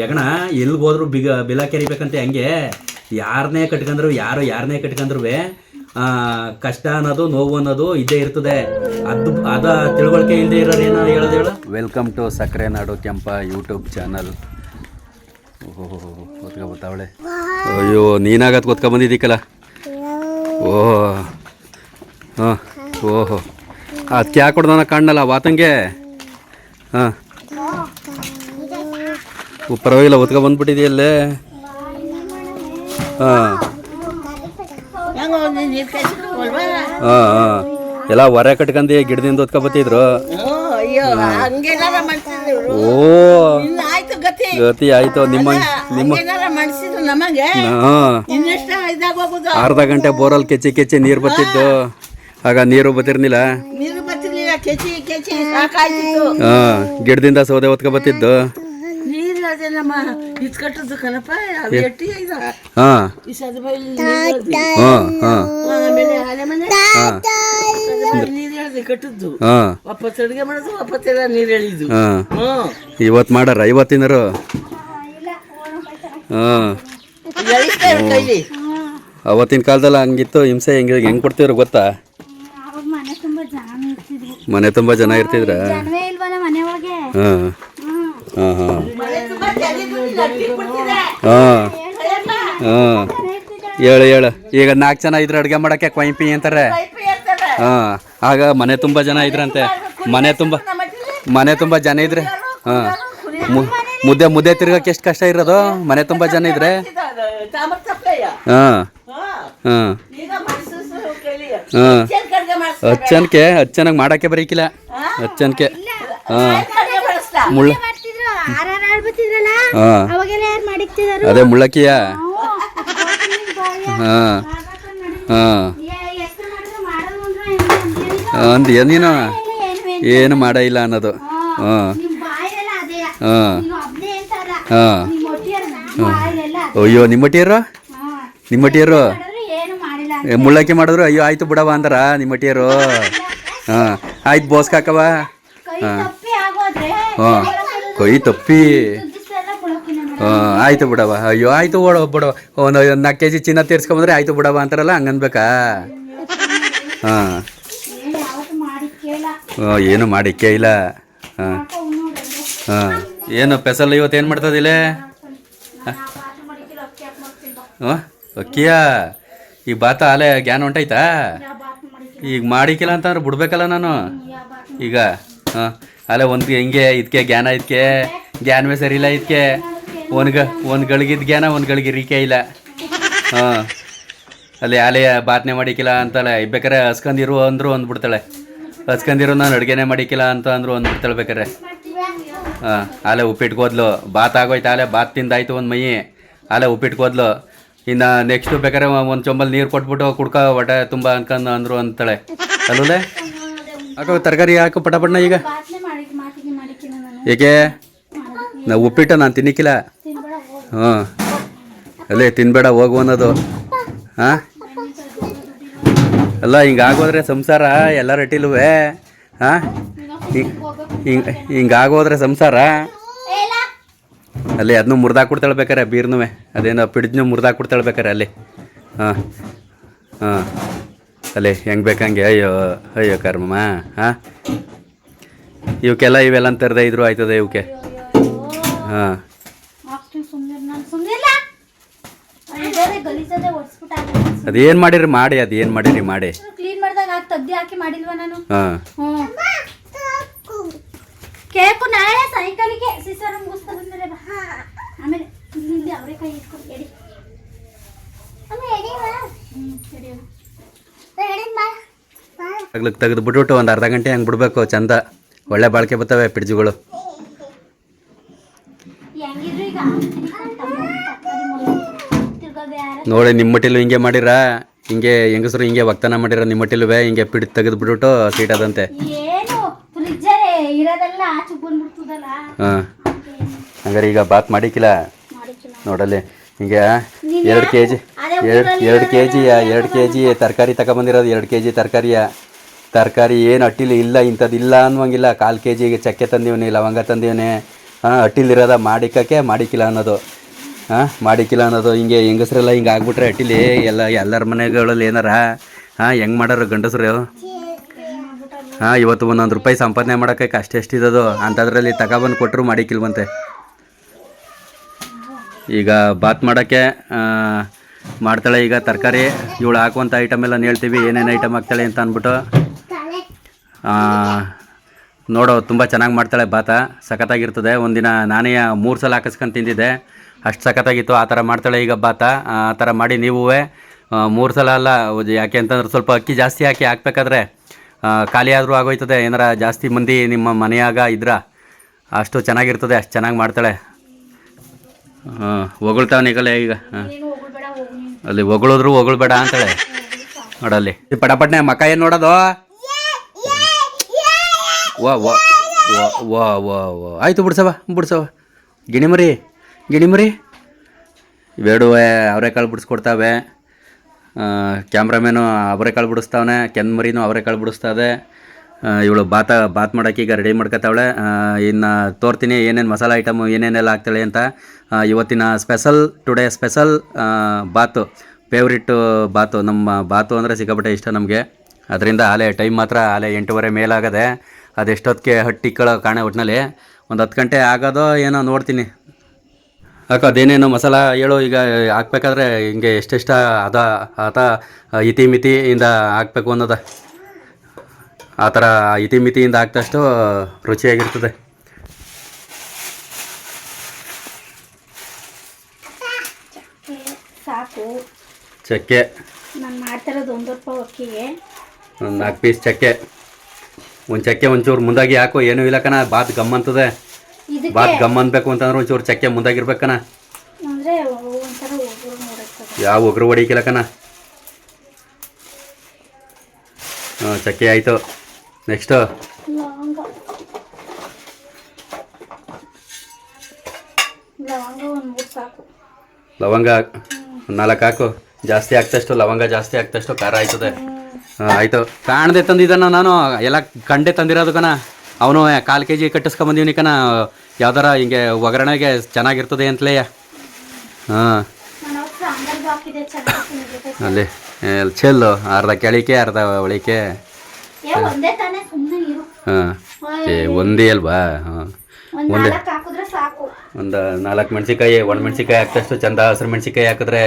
ಯಾಕಣ ಎಲ್ಲಿಗೆ ಹೋದ್ರು ಬಿಗ ಬಿಲ ಕೆರಿಬೇಕಂತ ಹಂಗೆ. ಯಾರನ್ನೇ ಕಟ್ಕೊಂಡ್ರು ಯಾರು ಯಾರನ್ನೇ ಕಟ್ಕೊಂಡ್ರು ಕಷ್ಟ ಅನ್ನೋದು, ನೋವು ಅನ್ನೋದು ಇದ್ದೇ ಇರ್ತದೆ. ಅದು, ಅದ ತಿಳುವಳಿಕೆ ಇಲ್ಲದೆ ಇರೋದು ಏನೋ ಹೇಳೋದು ಹೇಳು. ವೆಲ್ಕಮ್ ಟು ಸಕ್ಕರೆ ನಾಡು ಕೆಂಪ ಯೂಟ್ಯೂಬ್ ಚಾನಲ್ ಓಹೋ ಗೊತ್ತಾವಳೆ ಅಯ್ಯೋ, ನೀನಾಗತ್ ಗೊತ್ಕೊ ಬಂದಿದ್ದೀಕಲ್ಲ? ಓಹ್, ಹಾಂ, ಓಹೋ. ಅದಕ್ಕೆ ಯಾಕೆ ಕೊಡ್ದಾನ ಕಾಣಲ್ಲ ವಾತಂಗೆ? ಹಾಂ. ಪರವಾಗಿಲ್ಲ ಒತ್ಕೊ ಬಂದ್ಬಿಟ್ಟಿದೆಯಲ್ಲೇ? ಹಾಂ. ಹಾಂ ಹಾಂ. ಎಲ್ಲ ಹೊರ ಕಟ್ಕಂದು ಗಿಡದಿಂದ ಒತ್ಕೊ ಬತ್ತಿದ್ರು ಓ. ಗತಿ ಆಯ್ತು ನಿಮ್ಮ ನಿಮ್ಮ ಅರ್ಧ ಗಂಟೆ ಬೋರಲ್ಲಿ ಕೆಚ್ಚಿ ಕೆಚ್ಚಿ ನೀರು ಬತ್ತಿದ್ದು ಆಗ ನೀರು ಬತ್ತಿರ್ನಿಲ್ಲ ಹಾಂ. ಗಿಡದಿಂದ ಸೌದೆ ಒತ್ಕೊ ಬತ್ತಿದ್ದು ಅದೇ ನಮ್ಮ ಇದ್ ಕಟ್ಟದ್ದು ಕಣಪ್ಪ ಅವು ಎಟ್ಟಿ ಇದ? ಹಾಂ. ಈ ಸದ ಬೈಲಿ ನೀರು ಹಾಂ ಹಾಂ. ಆಮೇಲೆ ಹಳೆ ಮನೆ ಹಾಂ. ನೀರು ಹೇಳ್ದೆ ಕಟ್ಟದ್ದು. ಹಾಂ. ಒಪ್ಪತ್ತು ಅಡುಗೆ ಮಾಡೋದು ಒಪ್ಪತ್ತೆಲ್ಲ ನೀರು ಎಳಿದು ಹಾಂ. ಹ್ಮ್ ಇವತ್ತು ಮಾಡಾರ ಇವತ್ತಿನರು? ಹಾಂ. ಎಳಿಸ್ತಾ ಇರು ಕೈಲಿ. ಅವತ್ತಿನ ಕಾಲದಲ್ಲಿ ಹಂಗಿತ್ತು ಹಿಂಸೆ ಹೆಂಗೆ ಹೆಂಗೆ ಕೊಡ್ತಿದ್ರು ಗೊತ್ತಾ? ಮನೆ ತುಂಬಾ ಜನ ಇರ್ತಿದ್ರು. ಮನೆ ತುಂಬ ಜನ ಇರ್ತಿದ್ರ? ಜನವೇ ಇಲ್ವಲ್ಲ ಮನೆ ಒಳಗೆ? ಹಾಂ. ಹ್ಮ್ ಹಾಂ ಹಾಂ. ಹೇಳು ಹೇಳು. ಈಗ ನಾಲ್ಕು ಜನ ಇದ್ರೆ ಅಡುಗೆ ಮಾಡಕ್ಕೆ ಕ್ವೈಂಪಿ ಅಂತಾರೆ. ಹಾ ಆಗ ಮನೆ ತುಂಬ ಜನ ಇದ್ರಂತೆ. ಮನೆ ತುಂಬ ಮನೆ ತುಂಬ ಜನ ಇದ್ರೆ ಹಾಂ. ಮುದ್ದೆ ಮುದ್ದೆ ತಿರ್ಗಕ್ಕೆ ಎಷ್ಟು ಕಷ್ಟ ಇರೋದು? ಮನೆ ತುಂಬ ಜನ ಇದ್ರೆ. ಹಾ ಹಾ. ಹಾಂ. ಹಚ್ಚನ್ಕೆ ಹಚ್ಚನಾಗ ಮಾಡಕ್ಕೆ ಬರೀಕಿಲ್ಲ. ಹಚ್ಚನ್ಕೆ ಹಾಂ. ಮುಳ್ಳ. ಅದೇ ಮುಳ್ಳಕ್ಕಿಯ. ಹಾಂ. ಹಾಂ. ಅಂದ್ ಏನೇನು ಏನು ಮಾಡ ಇಲ್ಲ ಅನ್ನೋದು. ಹಾಂ. ಹಾಂ. ಹಾಂ. ಅಯ್ಯೋ ನಿಮ್ಮಟಿಯರು ಹಾ. ನಿಮ್ಮಟಿಯರು ಮುಳ್ಳಕ್ಕಿ ಮಾಡಿದ್ರು? ಅಯ್ಯೋ ಆಯ್ತು ಬಿಡವ ಅಂದ್ರ ನಿಮ್ಮಟಿಯರು ಹಾಂ. ಆಯ್ತು ಬೋಸ್ಕಾಕವ ಆಗೋದ್ರೆ ಹಾಂ. ಕೈ ತಪ್ಪಿ. ಆಯ್ತು ಬಿಡವ ಅಯ್ಯೋ, ಆಯ್ತು ಓಡ ಬಿಡವ ಒಂದು ನಾಲ್ಕು ಕೆ ಜಿ ಚಿನ್ನ ತೀರ್ಸ್ಕೊಂಬಂದ್ರೆ ಆಯ್ತು ಬಿಡವ ಅಂತಾರಲ್ಲ, ಹಂಗನ್ಬೇಕಾ? ಹಾಂ. ಏನು ಮಾಡಿಕ್ಕೆ ಇಲ್ಲ. ಹಾಂ. ಹಾಂ. ಏನು ಪೆಸಲ್ ಇವತ್ತು ಏನು ಮಾಡ್ತದಿಲ್ಲ ಹಾಂ. ಅಕ್ಕಿಯ? ಈ ಬಾತ ಅಲೆ ಗ್ಯಾನ್ ಹೊಂಟೈತಾ? ಈಗ ಮಾಡಿಕ್ಕಿಲ್ಲ ಅಂತಂದ್ರೆ ಬಿಡ್ಬೇಕಲ್ಲ ನಾನು. ಈಗ. ಹಾಂ. ಅಲ್ಲೇ ಒಂದು ಹಿಂಗೆ ಇದಕ್ಕೆ ಜ್ಞಾನ ಇದಕ್ಕೆ ಜ್ಞಾನವೇ ಸರಿ ಇಲ್ಲ ಇದಕ್ಕೆ ಒಂದು ಒಂದು ಗಳಿಗಿದ ಜ್ಞಾನ ಒಂದು ಗಳಿಗೆ ರೀಕೆ ಇಲ್ಲ. ಹಾಂ. ಅಲ್ಲಿ ಆಲೆ ಬಾತ್ನೆ ಮಾಡಿಕ್ಕಿಲ್ಲ ಅಂತಾಳೆ ಬೇಕಾರೆ ಹಸ್ಕೊಂಡಿರು ಅಂದರು ಅಂದ್ಬಿಡ್ತಾಳೆ. ಹಸ್ಕೊಂಡಿರು ನಾನು ಅಡುಗೆನೇ ಮಾಡಿಕಿಲ್ಲ ಅಂತ ಅಂದರು ಅಂದ್ಬಿಡ್ತಾಳೆ ಬೇಕಾರೆ. ಹಾಂ. ಆಲೆ ಉಪ್ಪಿಟ್ಕೋದ್ಲು ಬಾತ್ ಆಗೋಯ್ತು, ಆಲೆ ಬಾತ್ ತಿಂದಾಯ್ತು ಒಂದು ಮೈ ಆಲೆ ಉಪ್ಪಿಟ್ಕೋದ್ಲು ಇನ್ನು ನೆಕ್ಸ್ಟು ಬೇಕಾದ್ರೆ ಒಂದು ಚೊಂಬಲ್ ನೀರು ಕೊಟ್ಬಿಟ್ಟು ಕುಡ್ಕ ಹೊಟ್ಟೆ ತುಂಬ ಅನ್ಕೊಂಡು ಅಂದರು ಅಂತಾಳೆ. ಅಲ್ಲೇ ಹಾಕೋ ತರಕಾರಿ ಹಾಕು ಪಟ ಪಟ್ನ ಈಗ? ಏಕೆ? ನಾ ಉಪ್ಪಿಟ್ಟು ನಾನು ತಿನ್ನಿಕ್ಕಿಲ್ಲ. ಹ್ಞೂ. ಅಲ್ಲೇ ತಿನ್ಬೇಡ, ಹೋಗು ಅನ್ನೋದು. ಹಾಂ? ಅಲ್ಲ, ಹಿಂಗೆ ಆಗೋದ್ರೆ ಸಂಸಾರ ಎಲ್ಲ ಇಟ್ಟಿಲ್ವೆ ಹಾಂ? ಹಿಂಗೆ ಆಗೋದ್ರೆ ಸಂಸಾರ? ಅಲ್ಲಿ ಅದನ್ನು ಮುರ್ದಾಕ್ ಕೊಡ್ತಾಳೆ ಬೇಕಾರೆ ಬೀರ್ನುವೆ. ಅದೇನೋ ಪಿಡ್ಜ್ನು ಮುರ್ದಾಕ್ ಕೊಡ್ತಾಳೆ ಬೇಕಾರೆ ಅಲ್ಲಿ. ಹಾಂ ಹಾಂ. ಅಲ್ಲೇ ಹೆಂಗೆ ಬೇಕಂಗೆ ಅಯ್ಯೋ ಅಯ್ಯೋ ಕರ್ಮಮ್ಮ ಹಾಂ ಇವಕ್ಕೆಲ್ಲ ಇವೆಲ್ಲ ತೆರೆದ ಇದ್ರು ಆಯ್ತದ ಇವಕ್ಕೆ. ಹಾಂ. ಅದೇನು ಮಾಡಿರಿ ಮಾಡಿ ಅದೇನ್ ಮಾಡಿರಿ ಮಾಡಿ. ಕ್ಲೀನ್ ಮಾಡಿದಾಗ ಆಗ ತೆಗ್ದು ಹಾಕಿ ಮಾಡಿಲ್ವಾ ನಾನು? ಹಾಂ ಹ್ಞೂ ಕೇಕು ನಾಳೆ ಸಾಯಂಕಾಲಕ್ಕೆ ಸಿಸರ್ ಮುಗಿಸ್ತಾ ಬಂದರೆ ಬಾ ಆಮೇಲೆ ಇಲ್ಲಿ ಅವರೇ ಕೈ ಇಟ್ಕೊಂಡು ಎಡಿ ಹ್ಞೂ ಎಡಿ ಆಗ್ಲಿಕ್ಕೆ ತೆಗೆದು ಬಿಟ್ಬಿಟ್ಟು ಒಂದು ಅರ್ಧ ಗಂಟೆ ಹಂಗೆ ಬಿಡಬೇಕು ಚಂದ. ಒಳ್ಳೆ ಬಾಳಿಕೆ ಬರ್ತವೆ ಪಿಡ್ಜುಗಳು. ನೋಡಿ ನಿಮ್ಮ ಮಟ್ಟಿಲು ಹಿಂಗೆ ಮಾಡಿರ? ಹಿಂಗೆ ಹೆಂಗಸರು ಹಿಂಗೆ ಒಕ್ತನ ಮಾಡಿರ? ನಿಮ್ಮ ಮಟ್ಟಿಲುವೆ ಹಿಂಗೆ ಪಿಡ್ ತೆಗೆದು ಬಿಟ್ಬಿಟ್ಟು ಸೀಟ್ ಅದಂತೆ ಹಾಂ. ಹಂಗಾರೆ ಈಗ ಬಾತ್ ಮಾಡಿಕ್ಕಿಲ್ಲ ನೋಡಲ್ಲಿ ಹಿಂಗೆ ಎರಡು ಕೆ ಜಿ ಎರಡು ಎರಡು ಕೆ ಜಿ ಎರಡು ಕೆ ಜಿ ತರಕಾರಿ ತಗೊಂಬಂದಿರೋದು ಎರಡು ಕೆ ಜಿ ತರಕಾರಿಯ. ತರಕಾರಿ ಏನು ಅಟ್ಟಿಲಿ ಇಲ್ಲ ಇಂಥದ್ದು ಇಲ್ಲ ಅನ್ನುವಂಗಿಲ್ಲ. ಕಾಲು ಕೆ ಜಿಗೆ ಚಕ್ಕೆ ತಂದಿವನೇ, ಲವಂಗ ತಂದೀವನಿ. ಹಾಂ ಅಟ್ಟಿಲಿರೋದ ಮಾಡಿಕಕ್ಕೆ ಮಾಡಿಕಿಲ್ಲ ಅನ್ನೋದು. ಹಾಂ, ಮಾಡಿಕಿಲ್ಲ ಅನ್ನೋದು. ಹಿಂಗೆ ಹೆಂಗಸ್ರೆಲ್ಲ ಹಿಂಗೆ ಆಗ್ಬಿಟ್ರೆ ಅಟ್ಟಿಲಿ ಎಲ್ಲ, ಎಲ್ಲರ ಮನೆಗಳಲ್ಲಿ ಏನಾರ, ಹಾಂ, ಹೆಂಗೆ ಮಾಡೋರು ಗಂಡಸ್ರು? ಹಾಂ, ಇವತ್ತು ಒಂದೊಂದು ರೂಪಾಯಿ ಸಂಪಾದನೆ ಮಾಡೋಕ್ಕೆ ಕಷ್ಟ ಎಷ್ಟಿದದು? ಅಂಥದ್ರಲ್ಲಿ ತಗೊಬಂದು ಕೊಟ್ಟರು ಮಾಡಿಕ್ಕಿಲ್ವಂತೆ ಈಗ ಬಾತ್ ಮಾಡೋಕ್ಕೆ ಮಾಡ್ತಾಳೆ ಈಗ ತರಕಾರಿ. ಇವಳು ಹಾಕುವಂಥ ಐಟಮ್ ಎಲ್ಲ ಹೇಳ್ತೀವಿ ಏನೇನು ಐಟಮ್ ಹಾಕ್ತಾಳೆ ಅಂತ ಅಂದ್ಬಿಟ್ಟು ನೋಡೋ, ತುಂಬ ಚೆನ್ನಾಗಿ ಮಾಡ್ತಾಳೆ ಬಾತ. ಸಖತ್ತಾಗಿರ್ತದೆ. ಒಂದಿನ ನಾನೇ ಮೂರು ಸಲ ಹಾಕಿಸ್ಕೊಂಡು ತಿಂದಿದ್ದೆ. ಅಷ್ಟು ಸಖತ್ತಾಗಿತ್ತು. ಆ ಥರ ಮಾಡ್ತಾಳೆ ಈಗ ಬಾತ. ಆ ಥರ ಮಾಡಿ ನೀವೂ ಮೂರು ಸಲ ಅಲ್ಲ ಯಾಕೆ ಅಂತಂದ್ರೆ ಸ್ವಲ್ಪ ಅಕ್ಕಿ ಜಾಸ್ತಿ ಹಾಕಿ ಹಾಕ್ಬೇಕಾದ್ರೆ ಖಾಲಿ ಆದರೂ ಆಗೋಯ್ತದೆ. ಏನಾರ ಜಾಸ್ತಿ ಮಂದಿ ನಿಮ್ಮ ಮನೆಯಾಗ ಇದ್ರ, ಅಷ್ಟು ಚೆನ್ನಾಗಿರ್ತದೆ. ಅಷ್ಟು ಚೆನ್ನಾಗಿ ಮಾಡ್ತಾಳೆ. ಹಾಂ ಹೊಗಳ್ತಾವನೆ ಈಗಲೇ ಈಗ. ಹಾಂ ಅಲ್ಲಿ ಹೊಗಳಿದ್ರು ಹೊಗಳ್ಬೇಡ ಅಂತಾಳೆ. ನೋಡಲ್ಲಿ. ಪಟಪಟ್ನೆ ಮಕ ಏನು ನೋಡೋದು? ವಾ ವಾ ವಾ ವಾ ವಾ ಆಯಿತು ಬಿಡ್ಸವ ಬಿಡ್ಸವ ಗಿಣಿಮರಿ ಗಿಣಿಮರಿ ಬೇಡುವೆ ಅವರೆಕಾಳು ಬಿಡಿಸ್ಕೊಡ್ತಾವೆ. ಕ್ಯಾಮ್ರಾಮೇನು ಅವರೆಕಾಳು ಬಿಡಿಸ್ತಾವನೆ ಕೆನ್ಮರಿನೂ ಅವರೆಕಾಳು ಬಿಡಿಸ್ತಾವೆ ಇವಳು ಬಾತ, ಬಾತ್ ಮಾಡೋಕೆ ಈಗ ರೆಡಿ ಮಾಡ್ಕೊತಾವಳೆ. ಇನ್ನು ತೋರ್ತೀನಿ ಏನೇನು ಮಸಾಲೆ ಐಟಮು ಏನೇನೆಲ್ಲ ಹಾಕ್ತಾಳೆ ಅಂತ. ಇವತ್ತಿನ ಸ್ಪೆಷಲ್ ಟುಡೇ ಸ್ಪೆಷಲ್ ಬಾತು. ಫೇವ್ರಿಟ್ ಬಾತು. ನಮ್ಮ ಬಾತು ಅಂದರೆ ಸಿಕ್ಕಾಪಟ್ಟೆ ಇಷ್ಟ ನಮಗೆ. ಅದರಿಂದ ಆಲೆ ಟೈಮ್ ಮಾತ್ರ ಆಲೆ ಎಂಟೂವರೆ ಮೇಲಾಗದೆ. ಅದೆಷ್ಟೊತ್ತಿಗೆ ಹಟ್ಟಿ ಕಳ ಕಾಣೆ ಒಟ್ಟಿನಲ್ಲಿ ಒಂದು ಹತ್ತು ಗಂಟೆ ಆಗೋದೋ ಏನೋ ನೋಡ್ತೀನಿ. ಅಕ್ಕ ಅದೇನೇನು ಮಸಾಲ ಹೇಳು ಈಗ ಹಾಕ್ಬೇಕಾದ್ರೆ ಹಿಂಗೆ ಎಷ್ಟೆಷ್ಟ ಅದ ಆತ ಇತಿ ಮಿತಿಯಿಂದ ಹಾಕ್ಬೇಕು ಅನ್ನೋದ. ಆ ಥರ ಇತಿ ಮಿತಿಯಿಂದ ಹಾಕ್ದಷ್ಟು ರುಚಿಯಾಗಿರ್ತದೆ. ಸಾಕು. ಚಕ್ಕೆ. ನಾನು ಮಾಡ್ತಿರೋದು ಒಂದು ರೂಪಾಯಿ ಒಂದು ನಾಲ್ಕು ಪೀಸ್ ಚಕ್ಕೆ. ಒಂದು ಚಕ್ಕೆ ಒಂಚೂರು ಮುಂದಾಗಿ ಹಾಕೋ. ಏನೂ ಇಲ್ಲ ಕಣ ಬಾತ್ ಗಮ್ ಅಂತದೆ ಬಾತ್ ಗಮ್ ಅನ್ಬೇಕು ಅಂತಂದ್ರೆ ಒಂಚೂರು ಚಕ್ಕೆ ಮುಂದಾಗಿರ್ಬೇಕಣ ಯಾವ ಒಗ್ರು ಹೊಡಿಕಿಲ್ಲ ಕಣ. ಹಾಂ ಚಕ್ಕೆ ಆಯಿತು. ನೆಕ್ಸ್ಟು ಲವಂಗ. ನಾಲ್ಕು ಹಾಕು. ಜಾಸ್ತಿ ಆಗ್ತಷ್ಟು ಲವಂಗ ಜಾಸ್ತಿ ಆಗ್ತಷ್ಟು ಖಾರ ಆಯ್ತದೆ. ಆಯಿತು. ಕಾಣದೆ ತಂದಿದ್ದಾನ ನಾನು. ಎಲ್ಲ ಕಂಡೆ ತಂದಿರೋದು ಕಣ. ಅವನು ಕಾಲು ಕೆ ಜಿ ಕಟ್ಟಿಸ್ಕೊಂಬಂದೀನಿ ಕಣ. ಯಾವ್ದಾರ ಹಿಂಗೆ ಒಗ್ಗರಣೆಗೆ ಚೆನ್ನಾಗಿರ್ತದೆ ಅಂತಲೇ. ಹಾಂ. ಅಲ್ಲಿ ಚೆಲ್ಲು. ಅರ್ಧ ಕೆಳಿಕೆ ಅರ್ಧ ಒಳಿಕೆ ಹಾಂ. ಏ ಒಂದೇ ಅಲ್ವಾ? ಹಾಂ. ಒಂದು ಒಂದೇ ನಾಲ್ಕು ಮೆಣಸಿಕಾಯಿ ಒಣ ಮೆಣಸಿಕಾಯಿ ಹಾಕಿದಷ್ಟು ಚಂದ ಹಸಿರು ಮೆಣಸಿಕಾಯಿ ಹಾಕಿದ್ರೆ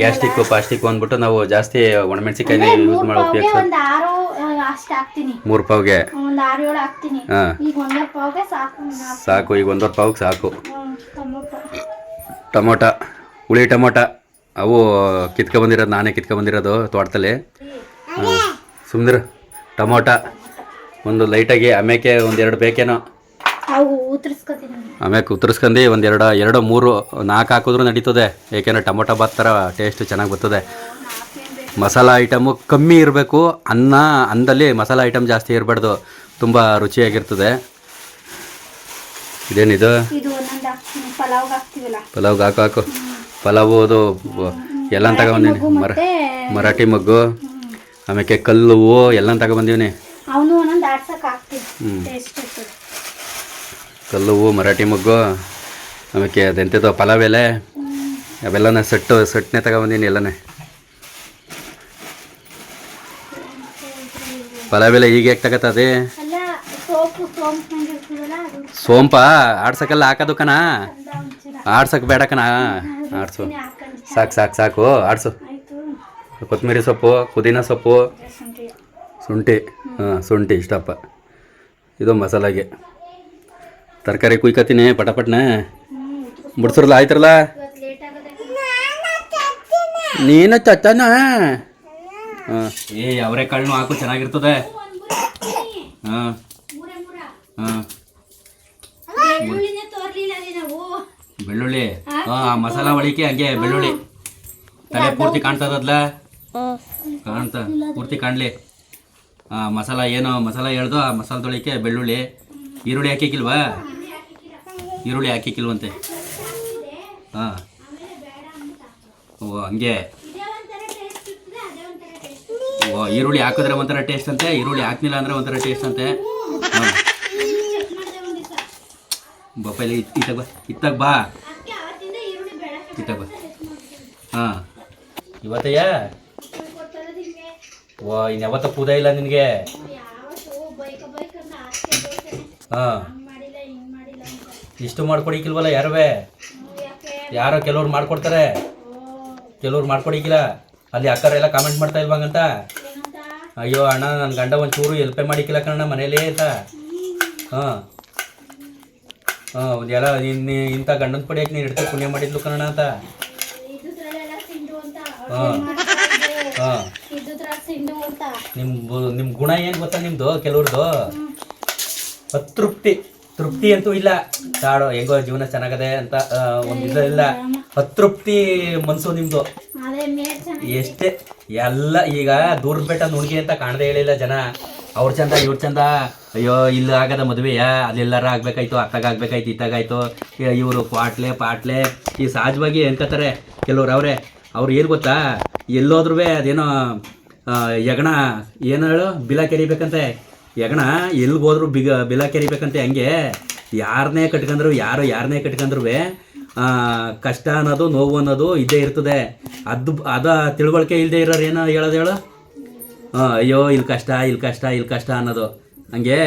ಗ್ಯಾಸ್ಟಿಕ್ ಪಾಸ್ಟಿಕ್ ಅಂದ್ಬಿಟ್ಟು ನಾವು ಜಾಸ್ತಿ ಒಣ ಮೆಣಸಿಕಾಯಿನ ಯೂಸ್ ಮಾಡೋದು ಮಾಡೋ ಹಾಕ್ತೀನಿ. ಮೂರು ಪಾವ್ಗೆ? ಸಾಕು ಈಗ ಒಂದೂವರೆ ಪಾವ್ಗೆ ಸಾಕು. ಟೊಮೊಟೊ. ಹುಳಿ ಟೊಮೊಟ ಅವು ಕಿತ್ಕೊಬಂದಿರೋದು ನಾನೇ ಕಿತ್ಕೊಬಂದಿರೋದು ತೋಟದಲ್ಲಿ. ಸುಮ್ಮನೆ ಟೊಮೊಟ ಒಂದು ಲೈಟಾಗಿ ಆಮೇಕೆ ಒಂದೆರಡು ಬೇಕೇನೋ. ಅವು ಉತ್ತರಿಸ್ಕೊತೀನಿ. ಆಮ್ಯಾಕೆ ಉತ್ತರಿಸ್ಕೊಂಡು ಒಂದೆರಡು ಎರಡು ಮೂರು ನಾಲ್ಕು ಹಾಕಿದ್ರೂ ನಡೀತದೆ. ಏಕೆಂದರೆ ಟೊಮೊಟೊ ಬಾತ್ ಥರ ಟೇಸ್ಟ್ ಚೆನ್ನಾಗಿ ಬರ್ತದೆ. ಮಸಾಲ ಐಟಮು ಕಮ್ಮಿ ಇರಬೇಕು. ಅನ್ನ ಅನ್ನದಲ್ಲಿ ಮಸಾಲ ಐಟಮ್ ಜಾಸ್ತಿ ಇರಬಾರ್ದು. ತುಂಬ ರುಚಿಯಾಗಿರ್ತದೆ. ಇದೇನಿದು? ಪಲಾವ್ಗೆ ಹಾಕು ಹಾಕು. ಪಲಾವು ಅದು ಎಲ್ಲ ತಗೊಬಂದೀನಿ ಮರ ಮರಾಠಿ ಮಗ್ಗು. ಆಮೇಲೆ ಕಲ್ಲು ಹೂವು ಎಲ್ಲ ತಗೊಬಂದೀನಿ ಅವನು ಒಂದೊಂದು ಆಡ್ಸಕ್ಕೆ ಹಾಕ್ತೀನಿ ಹ್ಮ್. ಟೇಸ್ಟ್ ಇರ್ತದೆ ಕಲ್ಲು ಮರಾಠಿ ಮಗ್ಗು ಆಮೇಲೆ ಅದೆಂಥದ್ದು ಪಲಾವ್ ಎಲೆ ಅವೆಲ್ಲನ ಸೆಟ್ಟು ಸೆಟ್ನೆ ತಗೊಬಂದೀನಿ ಎಲ್ಲನೇ. ಪಲಾವ್ ಎಲೆ ಈಗ ಹೇಗೆ ತಗತ್ತದೆ? ಸೋಪು ಆಡ್ಸಕ್ಕೆಲ್ಲ ಹಾಕೋದು ಕಣ ಆಡ್ಸಕ್ಕೆ ಬೇಡ ಕಣ ಆಡ್ಸು. ಸಾಕು ಸಾಕು ಸಾಕು. ಆಡ್ಸು. ಕೊತ್ತಂಬರಿ ಸೊಪ್ಪು ಪುದೀನ ಸೊಪ್ಪು. ಶುಂಠಿ ಹಾಂ ಶುಂಠಿ ಇಷ್ಟಪ್ಪ. ಇದು ಮಸಾಲಾಗೆ. ತರಕಾರಿ ಕುಯ್ಕತ್ತೀನಿ, ಪಟಪಟ್ನೆ. ಬಿಡ್ಸ್ರಲ್ಲ ಆಯ್ತಿರಲ್ಲ ನೀನು ಚಚ್ಚನ? ಏ, ಅವರೇ ಕಾಳನ್ನು ಹಾಕು, ಚೆನ್ನಾಗಿರ್ತದೆ. ಹಾಂ. ಹಾಂ. ಬೆಳ್ಳುಳ್ಳಿ. ಹಾಂ ಮಸಾಲ ಒಳಿಕೆ ಹಂಗೆ ಬೆಳ್ಳುಳ್ಳಿ. ತಲೆ ಪೂರ್ತಿ ಕಾಣ್ತದಲ್ಲ ಕಾಣ್ತ, ಪೂರ್ತಿ ಕಾಣಲಿ. ಹಾಂ ಮಸಾಲ ಏನು, ಮಸಾಲ ಹೇಳ್ದು, ಆ ಮಸಾಲದೊಳಿಕೆ ಬೆಳ್ಳುಳ್ಳಿ. ಈರುಳ್ಳಿ ಹಾಕಿಕ್ಕಿಲ್ವಾ? ಈರುಳ್ಳಿ ಹಾಕಿಕ್ಕಿಲ್ವಂತೆ. ಹಾಂ. ಓ, ಹಂಗೆ. ಓ, ಈರುಳ್ಳಿ ಹಾಕಿದ್ರೆ ಒಂಥರ ಟೇಸ್ಟ್ ಅಂತೆ, ಈರುಳ್ಳಿ ಹಾಕ್ಲಿಲ್ಲ ಅಂದರೆ ಒಂಥರ ಟೇಸ್ಟ್ ಅಂತೆ. ಹಾಂ. ಬಪ್ಪಲ್ಲಿ ಇತ್ತಾಗ ಬಾ ಇತ್ತಾಗ ಬಾ. ಇತ್ತಾಗ ಬಾ. ಹಾಂ. ಇವತ್ತಯ್ಯ? ಓ ಹಿಂಗೆ ಇನ್ನು ಯಾವತ್ತ ಪೂದ ಇಲ್ಲ ನಿನಗೆ ಯಾವತ್ತು ಬೈಕ ಬೈಕ್ ಅಂತ ಆಸ್ತಿ ಬೋಳ್ತಾನೆ ಹಾಂ. ಇಷ್ಟು ಮಾಡ್ಕೊಡಿಕಿಲ್ವಲ್ಲ ಯಾರವೇ? ಯಾರೋ ಕೆಲವ್ರು ಮಾಡ್ಕೊಡ್ತಾರೆ. ಕೆಲವ್ರು ಮಾಡ್ಕೊಡಿಕಿಲ್ಲ. ಅಲ್ಲಿ ಅಕ್ಕರೆಲ್ಲ ಕಾಮೆಂಟ್ ಮಾಡ್ತಾ ಇಲ್ವಂಗಂತ? ಅಯ್ಯೋ ಅಣ್ಣ ನನ್ನ ಗಂಡ ಒಂಚೂರು ಎಲ್ಪೆ ಮಾಡಿಕ್ಕಿಲ್ಲ ಕಣ್ಣ ಮನೇಲಿ ಅಂತ. ಹಾಂ. ಹಾಂ ಎಲ್ಲ ಇನ್ನು ಇಂಥ ಗಂಡನ ಪಡಿಯಕ್ಕೆ ನೀನು ಇಡ್ತಾ ಪುಣ್ಯ ಮಾಡಿದ್ಲು ಕಣ ಅಂತ. ಹಾಂ. ಹಾಂ. ನಿಮ್ಮ ನಿಮ್ಮ ಗುಣ ಏನು ಗೊತ್ತಾ ನಿಮ್ಮದು ಕೆಲವ್ರದ್ದು ಅತೃಪ್ತಿ. ತೃಪ್ತಿ ಅಂತೂ ಇಲ್ಲ. ತಾಡೋ ಹೆಂಗೋ ಜೀವನ ಚೆನ್ನಾಗದೆ ಅಂತ ಒಂದು ಇಲ್ಲ. ಅತೃಪ್ತಿ ಮನಸ್ಸು ನಿಮ್ದು. ಎಷ್ಟೇ ಎಲ್ಲ ಈಗ ದೂರ ಬೆಟ್ಟ ನುಡುಗಿ ಅಂತ ಕಾಣದೇ ಹೇಳಿಲ್ಲ ಜನ. ಅವ್ರ ಚಂದ ಇವ್ರ ಚಂದ. ಅಯ್ಯೋ ಇಲ್ಲ ಆಗದ ಮದುವೆಯಾ ಅಲ್ಲೆಲ್ಲಾರ ಆಗ್ಬೇಕಾಯ್ತು ಅತ್ತಾಗ ಆಗ್ಬೇಕಾಯ್ತು ಇತ್ತಾಗಾಯ್ತು. ಇವರು ಪಾಟ್ಲೆ ಪಾಟ್ಲೆ. ಈ ಸಹಜವಾಗಿ ಎಂತಾರೆ ಕೆಲವ್ರು ಅವರೇ. ಅವ್ರು ಏನು ಗೊತ್ತಾ? ಎಲ್ಲೋದ್ರೂ ಅದೇನೋ ಯಗಣ ಏನು ಹೇಳು? ಬಿಲ ಕೆರಿಬೇಕಂತೆ. ಯಗಣ ಎಲ್ಲಿಗೆ ಹೋದ್ರು ಬಿಗ ಬಿಲ ಕೆರಿಬೇಕಂತೆ ಹಂಗೆ. ಯಾರನ್ನೇ ಕಟ್ಕೊಂಡ್ರು ಯಾರು ಯಾರನ್ನೇ ಕಟ್ಕೊಂಡ್ರು ಕಷ್ಟ ಅನ್ನೋದು ನೋವು ಅನ್ನೋದು ಇದ್ದೇ ಇರ್ತದೆ. ಅದು ಅದ ತಿಳುವಳಿಕೆ ಇಲ್ಲದೆ ಇರೋರು ಏನೋ ಹೇಳೋದು ಹೇಳು? ಅಯ್ಯೋ ಇಲ್ಲಿ ಕಷ್ಟ ಇಲ್ಲಿ ಕಷ್ಟ ಇಲ್ಲಿ ಕಷ್ಟ ಅನ್ನೋದು. ಹಂಗೆ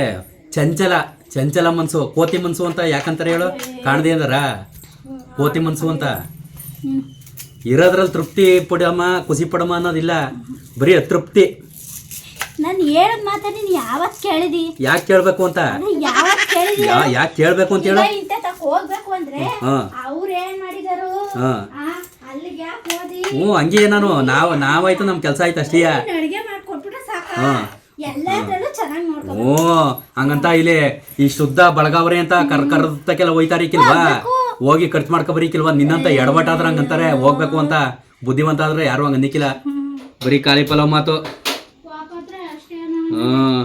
ಚಂಚಲ ಚಂಚಲ ಮನಸ್ಸು ಕೋತಿ ಮನಸ್ಸು ಅಂತ ಯಾಕಂತಾರೆ ಹೇಳು? ಕಾಣದೆ ಅಂದಾರ? ಕೋತಿ ಮನಸ್ಸು ಅಂತ. ಇರೋದ್ರಲ್ಲಿ ತೃಪ್ತಿ ಪಡಮ ಖುಷಿ ಪಡಮ್ಮ ಅನ್ನೋದಿಲ್ಲ. ಬರೀ ಅತೃಪ್ತಿ ನಾನು ಹೇಳದ್ ಮಾತ ನೀನ್ ಯಾವತ್ ಕೇಳಿದಿ? ಯಾಕೆ ಕೇಳಬೇಕು ಅಂತ? ಯಾವತ್ ಕೇಳಿದಿ? ಯಾಕೆ ಕೇಳಬೇಕು ಅಂತ ಹೇಳು. ಇಂತ ತಕ ಹೋಗ್ಬೇಕು ಅಂದ್ರೆ ಹಾಂ ಅವ್ರ ಏನ್ ಮಾಡಿದಾರು? ಹಾಂ ಆ, ಅಲ್ಲಿಗೆ ಯಾಕೆ ಹೋದಿ? ಹ್ಞೂ ಹಂಗೆ ನಾನು. ನಾವು ನಾವಾಯ್ತು ನಮ್ಮ ಕೆಲಸ ಆಯ್ತು ಅಷ್ಟೇ. ನೀನ್ ಅಡ್ಗೆ ಮಾಡ್ಕೊಟ್ಬಿಟ್ರೆ ಸಾಕ. ಹಾಂ ಎಲ್ಲದ್ರಲ್ಲೂ ಚೆನ್ನಾಗಿ ನೋಡ್ಕೊ ಹ್ಞೂ ಹಂಗಂತ ಇಲ್ಲಿ ಈ ಶುದ್ಧ ಬಳಗಾವ್ರಿ ಅಂತ ಕರ್ ಕರ್ದಕ್ಕೆಲ್ಲ ಹೋಯ್ತಾರಿಕಿಲ್ವಾ ಹೋಗಿ ಖರ್ಚು ಮಾಡ್ಕೊಬರಿಕಿಲ್ವಾ ನಿನ್ನಂತ ಎಡವಟ್ಟಾದ್ರೆ ಹಂಗಂತಾರೆ ಹೋಗ್ಬೇಕು ಅಂತ ಬುದ್ಧಿವಂತ ಆದ್ರೆ ಯಾರು ಹಂಗ ನಿಕ್ಕಿಲ್ಲ ಬರೀ ಕಾಲಿ ಪಲಾವ್ ಮಾತು. ಹ್ಮ್.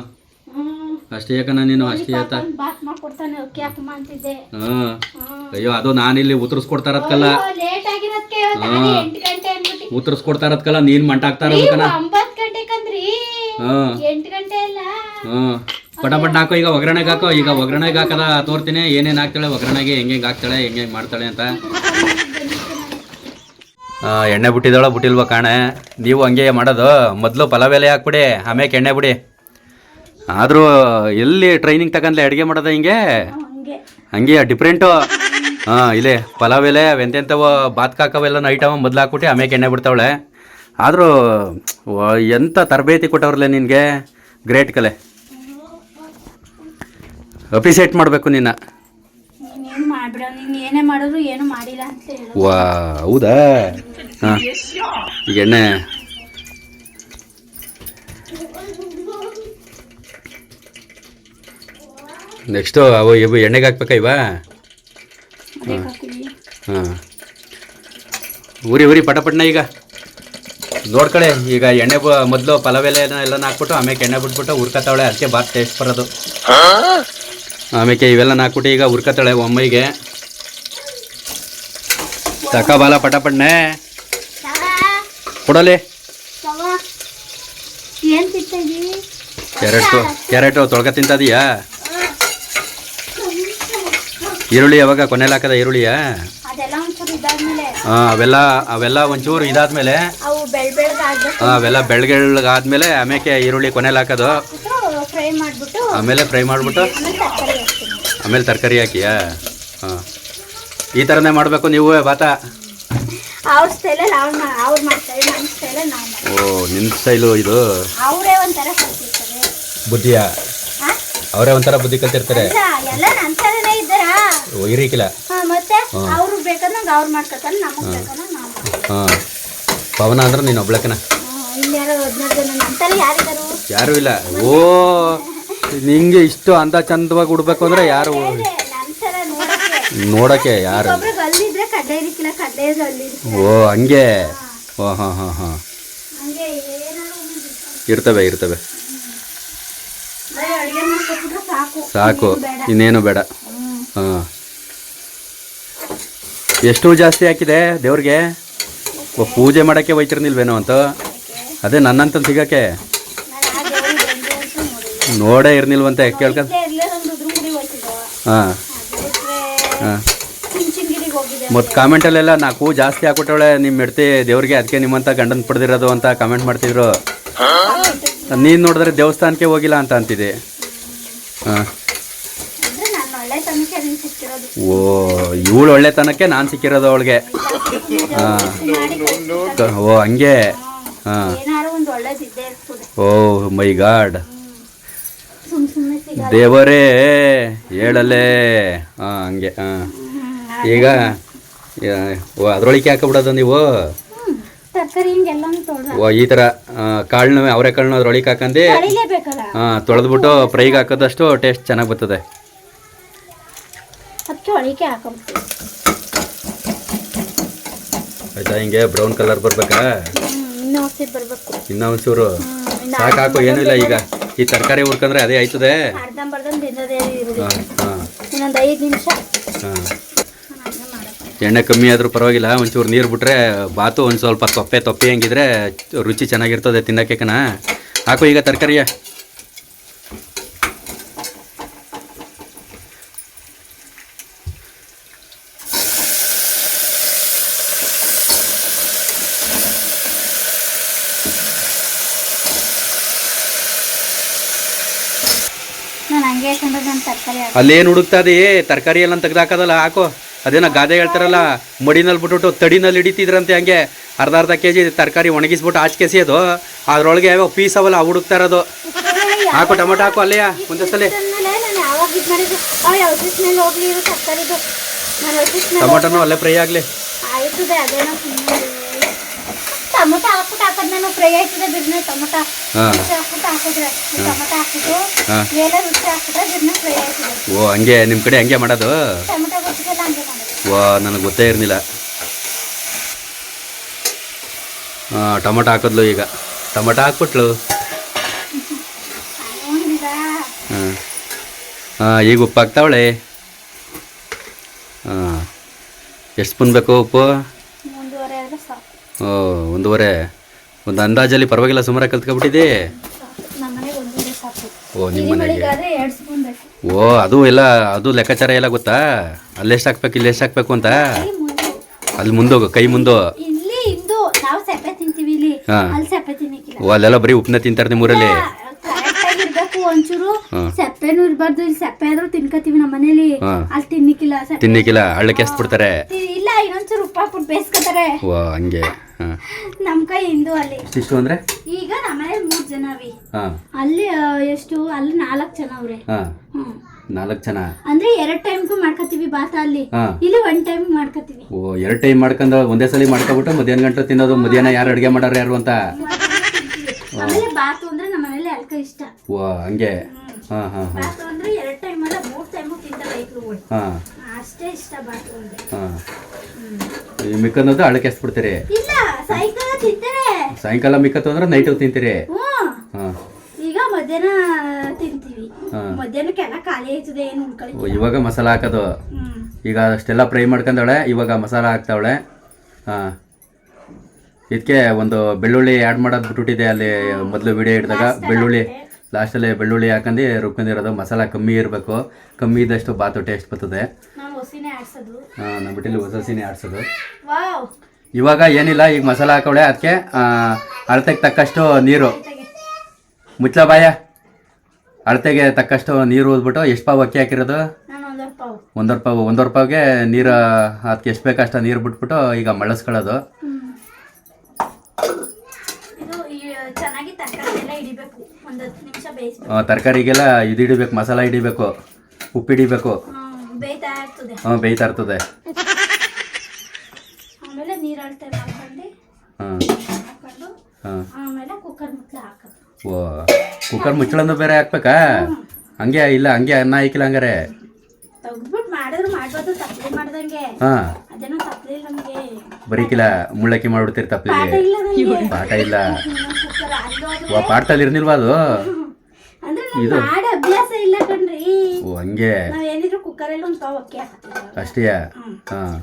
ಅಷ್ಟೇ ಯಾಕಣ್ಣ ನೀನು? ಅಷ್ಟೇ ಆತ ಬಾತ್ ಮಾಡ್ಕೊಡ್ತಾನೆ ಅಕ್ಕಿ ಹಾಕಮ್ಮ ಅಂತಿದ್ದೆ. ಹ್ಮ್ ಅಯ್ಯೋ ಅದು ನಾನಿಲ್ಲಿ ಉತ್ತರಿಸ್ಕೊಡ್ತಾರತ್ಕಲ್ಲ. ಲೇಟ್ ಆಗಿರೋದಕ್ಕೆ ಇವತ್ತು. ನಾನು ಎಂಟು ಗಂಟೆ ಅನ್ಬಿಟ್ಟು ಉತ್ತರಿಸ್ಕೊಡ್ತಾರತ್ಕಲ್ಲ ನೀನ್ ಮಂಟಾಕ್ತಾರ ಅದಕ್ಕನ ಒಂಬತ್ತು ಗಂಟೆ ಕಂದ್ರಿ. ಹ್ಮ್ ಎಂಟು ಗಂಟೆ ಅಲ್ಲ. ಹ್ಮ್ ಪಟ ಪಟ ಹಾಕೋ ಈಗ ಒಗ್ಗರಣೆಗೆ ಹಾಕೋ ಈಗ ಒಗ್ಗರಣೆಗೆ ಹಾಕದ ತೋರ್ತೀನಿ. ಏನೇನು ಹಾಕ್ತಾಳೆ ಒಗ್ಗರಣೆಗೆ ಹೆಂಗೆ ಹಾಕ್ತಾಳೆ ಹೆಂಗೆ ಮಾಡ್ತಾಳೆ ಅಂತ. ಎಣ್ಣೆ ಬಿಟ್ಟಿದ್ದಾಳ ಬಿಟ್ಟಿಲ್ವ ಕಾಣೆ? ನೀವು ಹಂಗೆ ಮಾಡೋದು. ಮೊದಲು ಪಲಾವ್ ಎಲೆ ಹಾಕ್ಬಿಡಿ ಆಮೇಲೆ ಎಣ್ಣೆ ಬಿಡಿ. ಆದರೂ ಎಲ್ಲಿ ಟ್ರೈನಿಂಗ್ ತಗೊಂಡ್ಲೆ ಅಡುಗೆ ಮಾಡೋದು ಹಿಂಗೆ? ಹಂಗೆ. ಡಿಫ್ರೆಂಟು ಹಾಂ ಇಲ್ಲೇ ಪಲಾವ್ ಎಲೆ ಎಂತೆಂಥವು ಬಾತ್ಕಾಕವೆಲ್ಲ ನೈಟ್ ಐಟಮ್ ಮೊದಲು ಹಾಕ್ಬಿಟ್ಟು ಆಮೇಲೆ ಎಣ್ಣೆ ಬಿಡ್ತಾವಳೆ. ಆದರೂ ಎಂಥ ತರಬೇತಿ ಕೊಟ್ಟವ್ರಲ್ಲ ನಿನಗೆ? ಗ್ರೇಟ್ ಕಲೆ. ಅಪ್ರಿಸಿಯೇಟ್ ಮಾಡಬೇಕು ನಿನ್ನ. ನೀನೇನು ಮಾಡ್ಬಿಡ ನೀನು ಏನೇ ಮಾಡಿದ್ರು ಏನು ಮಾಡಿಲ್ಲ ಅಂತ ಹೇಳು. ವಾ ಹೌದಾ? ಹಾಂ. ಎಣ್ಣೆ ನೆಕ್ಸ್ಟು ಅವು ಇವು ಎಣ್ಣೆಗೆ ಹಾಕ್ಬೇಕಾ ಇವ? ಹಾಂ. ಹಾಂ. ಉರಿ ಉರಿ ಪಟಪಟ್ನ ಈಗ. ನೋಡ್ಕೊಳೆ ಈಗ ಎಣ್ಣೆ ಬ- ಮೊದಲು ಪಲಾವ್ ಎಲೆ ಎಲ್ಲ ಹಾಕ್ಬಿಟ್ಟು ಆಮೇಲೆ ಎಣ್ಣೆ ಬಿಟ್ಬಿಟ್ಟು ಹುರ್ಕತ್ತಾವಳೆ ಅದಕ್ಕೆ ಬಾತ್ ಟೇಸ್ಟ್ ಬರೋದು. ಆಮೇಲೆ ಇವೆಲ್ಲ ಹಾಕ್ಬಿಟ್ಟು ಈಗ ಹುರ್ಕತ್ತಾಳೆ ಒಮ್ಮೈಗೆ. ತಕ ಬಾಲ ಪಟಪಟ್ನೆ. ಕೊಡಲಿ. ಕ್ಯಾರೆಟು ಕ್ಯಾರೆಟು ತೊಳ್ಕ ತಿಂತದೀಯಾ ಈರುಳ್ಳಿ ಯಾವಾಗ ಕೊನೆಯಲ್ಲಿ ಹಾಕದ ಈರುಳ್ಳಿಯಾ? ಹಾಂ ಅವೆಲ್ಲ ಅವೆಲ್ಲ ಒಂಚೂರು ಇದಾದ್ಮೇಲೆ? ಹಾಂ ಅವೆಲ್ಲ ಬೆಳಗ್ಗೆಳಗಾದ್ಮೇಲೆ ಆಮೇಲೆ ಈರುಳ್ಳಿ ಕೊನೆಯಲ್ಲಿ ಹಾಕೋದು? ಆಮೇಲೆ ಫ್ರೈ ಮಾಡಿಬಿಟ್ಟು? ಆಮೇಲೆ ತರಕಾರಿ ಹಾಕಿಯ? ಹಾಂ. ಈ ಥರನೇ ಮಾಡಬೇಕು ನೀವು ಬಾತ? ಓ ನಿಮ್ಮ ಸ್ಟೈಲು ಇದು? ಬುದ್ಧಿಯಾ? ಅವರೇ ಒಂಥರ ಬುದ್ಧಿ ಕಲ್ತಿರ್ತಾರೆ? ಹಾ ಮತ್ತೆ ಅವ್ರು ಬೇಕಂದಂಗೆ ಅವ್ರು ಮಾಡ್ಕೊತಾರೆ ನಮಗೆ ಬೇಕಂದಂಗೆ ನಾವು ಮಾಡ್ತೀವಿ ಹಾಂ. ಪವನ ಅಂದ್ರೆ ನೀನು ಒಬ್ಳಕನ. ಯಾರು ಇಲ್ಲ. ಓ ನಿಂಗೆ ಇಷ್ಟು ಅಂದ ಚಂದವಾಗಿ ಉಡ್ಬೇಕು ಅಂದ್ರೆ ಯಾರು ನೋಡಕ್ಕೆ. ಯಾರು? ಓ ಹಂಗೆ? ಓ ಹಾಂ ಹಾಂ ಹಾಂ. ಇರ್ತವೆ ಇರ್ತವೆ. ಸಾಕು. ಇನ್ನೇನು ಬೇಡ. ಹಾಂ. ಎಷ್ಟು ಜಾಸ್ತಿ ಹಾಕಿದೆ ದೇವ್ರಿಗೆ. ಪೂಜೆ ಮಾಡೋಕ್ಕೆ ಒಯ್ತಿರ್ನಿಲ್ವೇನೋ ಅಂತ. ಅದೇ ನನ್ನಂತ ಸಿಗಕ್ಕೆ. ನೋಡೇ ಇರ್ನಿಲ್ವಂತೆ ಕೇಳ್ಕ. ಹಾಂ. ಹಾಂ. ಮತ್ತು ಕಾಮೆಂಟಲ್ಲೆಲ್ಲ ನಾಲ್ಕು ಜಾಸ್ತಿ ಹಾಕ್ಬಿಟ್ಟವಳೆ ನಿಮ್ಮ ಹೆಡ್ತಿ ದೇವ್ರಿಗೆ ಅದಕ್ಕೆ ನಿಮ್ಮಂತ ಗಂಡನ ಪಡೆದಿರೋದು ಅಂತ ಕಾಮೆಂಟ್ ಮಾಡ್ತಿದ್ರು. ನೀನು ನೋಡಿದ್ರೆ ದೇವಸ್ಥಾನಕ್ಕೆ ಹೋಗಿಲ್ಲ ಅಂತ ಅಂತಿದ್ದೆ. ಹಾಂ ಅಂದ್ರೆ ನಾನು ಒಳ್ಳೆ ತನಕ ಅದನ್ನ ಸಿಕ್ಕಿರೋದು ಓ ಇವಳು ಒಳ್ಳೆತನಕ್ಕೆ ನಾನು ಸಿಕ್ಕಿರೋದು ಅವಳಿಗೆ. ಹಾಂ. ಓ ಹಂಗೆ. ಹಾಂ. Oh my god. ದೇವರೇ ಹೇಳಲೇ. ಹಾಂ ಹಂಗೆ ಹಾಂ. ಈಗ ಓ ಅದ್ರೊಳಗೆ ಹಾಕಬಿಡೋದು ನೀವು? ಓ ಈ ಥರ ಕಾಳನ್ನ ಅವರೆ ಕಾಳನ್ನ ಅದ್ರೊಳಗೆ ಹಾಕಂದು ಹಾಂ ತೊಳೆದ್ಬಿಟ್ಟು ಫ್ರೈಗೆ ಹಾಕೋದಷ್ಟು ಟೇಸ್ಟ್ ಚೆನ್ನಾಗಿ ಬರ್ತದೆ. ಅದಕ್ಕೆ ಒಳಗೆ ಹಾಕೊಂಬಿಡ್ತೀವಿ ಆಯ್ತಾ ಹಿಂಗೆ ಬ್ರೌನ್ ಕಲರ್ ಬರ್ಬೇಕಾ? ಇನ್ನೂ ಹಸಿರು ಬರ್ಬೇಕು. ಇನ್ನೂ ಒಂಚೂರು. ಸಾಕಾಕು ಏನೂ ಇಲ್ಲ ಈಗ. ಈ ತರಕಾರಿ ಹುರ್ಕಂದ್ರೆ ಅದೇ ಆಯ್ತದೆ. ಹಾಂ ಹಾಂ. ಇನ್ನೊಂದು ಐದು ನಿಮಿಷ. ಹಾಂ. ಎಣ್ಣೆ ಕಮ್ಮಿ ಆದರೂ ಪರವಾಗಿಲ್ಲ ಒಂಚೂರು ನೀರು ಬಿಟ್ರೆ ಬಾತು ಒಂದು ಸ್ವಲ್ಪ ತೊಪ್ಪೆ ತೊಪ್ಪೆ ಹೆಂಗಿದ್ರೆ ರುಚಿ ಚೆನ್ನಾಗಿರ್ತದೆ ತಿನ್ನಕ್ಕೆ ಕಣ. ಹಾಕು ಈಗ ತರಕಾರಿಯ ನಾನು ಹಂಗೆ ಹಾಕೊಂಡ್ರೆ ನಾನು ತರಕಾರಿ ಹಾಕಿ ಅಲ್ಲೇನು ಹುಡುಕ್ತದೆ? ತರಕಾರಿ ಎಲ್ಲ ತೆಗ್ದಾಕದಲ್ಲ, ಹಾಕೋ. ಅದೇನೋ ಗಾದೆ ಹೇಳ್ತಾರಲ್ಲ ಮಡಿನಲ್ಲಿ ಬಿಟ್ಬಿಟ್ಟು ತಡಿನಲ್ಲಿ ಹಿಡಿತಿದ್ರಂತೆ ಹಂಗೆ. ಅರ್ಧ ಅರ್ಧ ಕೆ ಜಿ ತರಕಾರಿ ಒಣಗಿಸ್ಬಿಟ್ಟು ಆಚೆಸಿಯೋದು ಅದ್ರೊಳಗೆ ಯಾವ ಪೀಸ್ ಅವಲ್ಲ, ಅವು ಹುಡುಕ್ತಾ ಇರೋದು. ಹಾಕು, ಟೊಮೊಟೊ ಹಾಕು ಅಲ್ಲೇ ಒಂದೇ ಸಲ. ಅಲ್ಲೇ ಫ್ರೈ ಆಗಲಿ. ಟೊಮೊಟೊ ಹಾಕ್ಬಿಟ್ಟು ಹಾಕೋದು ನಾನು ಫ್ರೈ ಆಯ್ತದೆ ಬಿರ್ನೆ ಟೊಮೊಟೊ ಹಾಂ. ರುಚಿ ಹಾಕ್ಬಿಟ್ಟು ಹಾಕಿದ್ರೆ ಟೊಮೊಟೊ ಹಾಕ್ಬಿಟ್ಟು ಹಾಂ. ಮೇಲೆ ರುಚಿ ಹಾಕಿದ್ರೆ ಬಿರ್ನೆ ಫ್ರೈ ಆಯ್ತದೆ. ಓ ಹಂಗೆ ನಿಮ್ಮ ಕಡೆ ಹಂಗೆ ಮಾಡೋದು? ಟೊಮೊಟೊ ಗೊತ್ತಿಗೆಲ್ಲ ಹಂಗೆ ಮಾಡೋದು. ವಾ ನನಗೆ ಗೊತ್ತೇ ಇರಲಿಲ್ಲ. ಹಾಂ ಟೊಮೊಟೊ ಹಾಕಿದ್ಲು ಈಗ. ಟೊಮೊಟೊ ಹಾಕ್ಬಿಟ್ಲು. ಹಾಂ. ಹಾಂ. ಈಗ ಉಪ್ಪು ಹಾಕ್ತಾವಳೆ ಹಾಂ. ಎಷ್ಟು ಸ್ಪೂನ್ ಬೇಕು ಉಪ್ಪು ಮುಂದುವರೆ ಆದ್ರೆ ಸಾಕು ಓ ಒಂದೂವರೆ. ಒಂದು ಅಂದಾಜಲ್ಲಿ ಪರವಾಗಿಲ್ಲ ಸುಮಾರು ಕಲ್ತ್ಕೊಬಿಟ್ಟಿದೆ ಓ ನಿಮ್ಮ ಮನೆಗೆ? ಓ ಅದು ಎಲ್ಲ ಅದು ಲೆಕ್ಕಾಚಾರ ಎಲ್ಲ ಗೊತ್ತಾ? ಅಲ್ಲೆಷ್ಟು ಹಾಕ್ಬೇಕು ಇಲ್ಲಿ ಎಷ್ಟು ಹಾಕ್ಬೇಕು ಅಂತ? ಅಲ್ಲಿ ಮುಂದೆ. ಅಲ್ಲಿ ಮುಂದೋಗು ಕೈ ಮುಂದೆ? ಓ ಅಲ್ಲೆಲ್ಲ ಬರೀ ಉಪ್ಪನ್ನ ತಿಂತಾರೆ ನಿಮ್ಮೂರಲ್ಲಿ ಕರೆಕ್ಟಾಗಿ ಇರ್ಬೇಕು ಒಂಚೂರು ಹಾ. ಸೆಪ್ಪೆನೂ ಇರ್ಬಾರ್ದು ಇಲ್ಲಿ ಸಪ್ಪೆ ಆದ್ರೂ ತಿನ್ಕೋತೀವಿ ನಮ್ಮ ಮನೇಲಿ. ಹಾ. ಅಲ್ಲಿ ತಿನ್ನಿಕ್ಕಿಲ್ಲ ಸೆಪ್ಪೆ ತಿನ್ನಿಕ್ಕಿಲ್ಲ ಹಳ್ಳಕ್ಕೆ ಎಸ್ಬಿಡ್ತಾರೆ. ತಿ- ಇಲ್ಲ ಇನ್ನೊಂಚೂರು ಉಪ್ಪು ಹಾಕ್ಬಿಟ್ಟು ಬೇಯಿಸ್ಕೊತಾರೆ. ಓ ಹಂಗೆ. ಹಾಂ. ನಮ್ ಕೈ ಹಿಂದೂ ಅಲ್ಲಿ. ಇಷ್ಟು ಅಂದರೆ? ಈಗ ನಮ್ಮ ಮನೇಲಿ ಮೂರ್ ಜನ ಅವಿ. ಹಾಂ. ಅಲ್ಲಿ ಆ, ಎಷ್ಟು ಅಲ್ಲಿ ನಾಲ್ಕು ಜನ ಅವ್ರೆ. ಹಾಂ. ಹ್ಮ್. ನಾಲ್ಕು ಜನ? ಅಂದ್ರೆ ಎರಡ್ ಟೈಮ್ಗೂ ಮಾಡ್ಕೋತೀವಿ ಬಾತ ಅಲ್ಲಿ. ಹಾಂ. ಇಲ್ಲಿ ಒನ್ ಟೈಮ್ ಮಾಡ್ಕೋತೀವಿ. ಓ ಎರಡು ಟೈಮ್ ಮಾಡ್ಕೊಂಡು ಒಂದೇ ಸಲ ಮಾಡ್ಕೊಬಿಟ್ಟು ಮಧ್ಯಾಹ್ನ ಗಂಟೆ ತಿನ್ನೋದು ಮಧ್ಯಾಹ್ನ ಯಾರು ಅಡುಗೆ ಮಾಡೋರು ಯಾರು ಅಂತ? ಆಮೇಲೆ ಬಾತು ಅಂದ್ರೆ ನಮ್ಮ ಮನೇಲಿ ಅಲ್ಕ ಇಷ್ಟ. ಓ ಹಂಗೆ. ಹಾಂ ಹಾಂ ಹಾಂ. ಬಾತು ಅಂದ್ರೆ ಎರಡ್ ಟೈಮ್ ಅಲ್ಲ ಮೂರ್ ಟೈಮು ತಿಂತಾರೆ ರೈತರುಗಳು ಹಾಂ. ಅಷ್ಟೇ ಇಷ್ಟ ಬಾತು ಅಂದ್ರೆ. ಹಾಂ. ಈ ಮಿಕ್ಕನ್ನೋದು ಹಳ್ಳಕ್ಕೆ ಎಸ್ಬಿಡ್ತೀರಿ? ಇಲ್ಲ ಸಾಯಂಕಾಲ ತಿಂತಾರೆ. ಸಾಯಂಕಾಲ ಮಿಕ್ಕತ್ತು ಅಂದ್ರೆ ನೈಟು ತಿಂತೀರಿ? ಹ್ಮ್ ಹಾಂ. ಈಗ ಮಧ್ಯಾಹ್ನ ತಿಂತೀವಿ. ಹಾ. ಮಧ್ಯಾಹ್ನಕ್ಕೆಲ್ಲ ಖಾಲಿ ಆಯ್ತದೆ ಏನು ಉಳ್ಕೊಳ್ಳಿ ಓ ಇವಾಗ ಮಸಾಲ ಹಾಕೋದು. ಹ್ಮ್. ಈಗ ಅಷ್ಟೆಲ್ಲ ಫ್ರೈ ಮಾಡ್ಕೊಂಡವಳೆ ಇವಾಗ ಮಸಾಲ ಹಾಕ್ತಾವಳೆ. ಹಾಂ. ಇದಕ್ಕೆ ಒಂದು ಬೆಳ್ಳುಳ್ಳಿ ಆ್ಯಡ್ ಮಾಡೋದು ಬಿಟ್ಬಿಟ್ಟಿದೆ ಅಲ್ಲಿ ಮೊದಲು ವಿಡಿಯೋ ಹಿಡಿದಾಗ ಬೆಳ್ಳುಳ್ಳಿ. ಲಾಸ್ಟಲ್ಲಿ ಬೆಳ್ಳುಳ್ಳಿ ಹಾಕೊಂಡು ರುಬ್ಕೊಂಡಿರೋದು ಮಸಾಲ ಕಮ್ಮಿ ಇರಬೇಕು. ಕಮ್ಮಿ ಇದ್ದಷ್ಟು ಬಾತು ಟೇಸ್ಟ್ ಬರ್ತದೆ. ಆಡ್ಸೋದು. ಹಾಂ ನಮ್ಮ ಬಿಟ್ಟಲ್ಲಿ ಹೊಸಸಿನೇ ಆಡ್ಸೋದು. ವಾವ್. ಇವಾಗ ಏನಿಲ್ಲ ಈಗ ಮಸಾಲ ಹಾಕವಳೆ. ಅದಕ್ಕೆ ಅಳತೆಗೆ ತಕ್ಕಷ್ಟು ನೀರು. ಮುಚ್ಚಲ ಬಾಯ. ಅಳತೆಗೆ ತಕ್ಕಷ್ಟು ನೀರು ಊದ್ಬಿಟ್ಟು ಎಷ್ಟು ಪಾವು ಅಕ್ಕಿ ಹಾಕಿರೋದು? ನಾನು ಒಂದರ ಪಾವು. ಒಂದೂವರೆ ಪಾವು. ಒಂದೂವರೆ ಪಾವ್ಗೆ ನೀರು ಅದಕ್ಕೆ ಎಷ್ಟು ಬೇಕಷ್ಟು ನೀರು ಬಿಟ್ಬಿಟ್ಟು ಈಗ ಮಳಸ್ಕೊಳ್ಳೋದು ಹ್ಮ್. ಇದು ಈ ಚೆನ್ನಾಗಿ ತರಕಾರಿ ಎಲ್ಲ ಹಿಡಿಬೇಕು ಒಂದು ಹತ್ತು ನಿಮಿಷ ಬೇಯಿಸ್ಬೇಕು ತರಕಾರಿಗೆಲ್ಲ ಇದು ಹಿಡಿಬೇಕು ಮಸಾಲ ಹಿಡಿಬೇಕು ಉಪ್ಪು ಹಿಡಿಬೇಕು. ಹಾ ಬೇಯ್ತಾ ಇರ್ತದೆ. ಓ ಕುಕ್ಕರ್ ಮುಚ್ಚಳಂದು ಬೇರೆ ಹಾಕ್ಬೇಕಾ? ಹಂಗೆ ಇಲ್ಲ ಹಂಗೆ ಅನ್ನ ಹಾಕಿಲ್ಲ ಹಂಗಾರೆ. ಬರೀಕಿಲ್ಲ ಮುಳ್ಳಕ್ಕಿ ಮಾಡ್ಬಿಡ್ತೀರಿ ತಪ್ಪಲಿ ಪಾಠ ಇಲ್ಲ ಪಾಠದಲ್ಲಿ ಇರ್ನಿಲ್ವಾ ಅದು? ಮಾಡಿ ಅಭ್ಯಾಸ ಇಲ್ಲ ಕಣ್ರಿ. ಓ ಹಂಗೆ. ನಾವ್ ಏನಿದ್ರು ಕುಕ್ಕರಲ್ಲಿ ಒಂದು ಪಾವ್ ಅಕ್ಕಿ ಹಾಕ್ತೀವಿ. ಅಷ್ಟೇಯಾ? ಹಾಂ.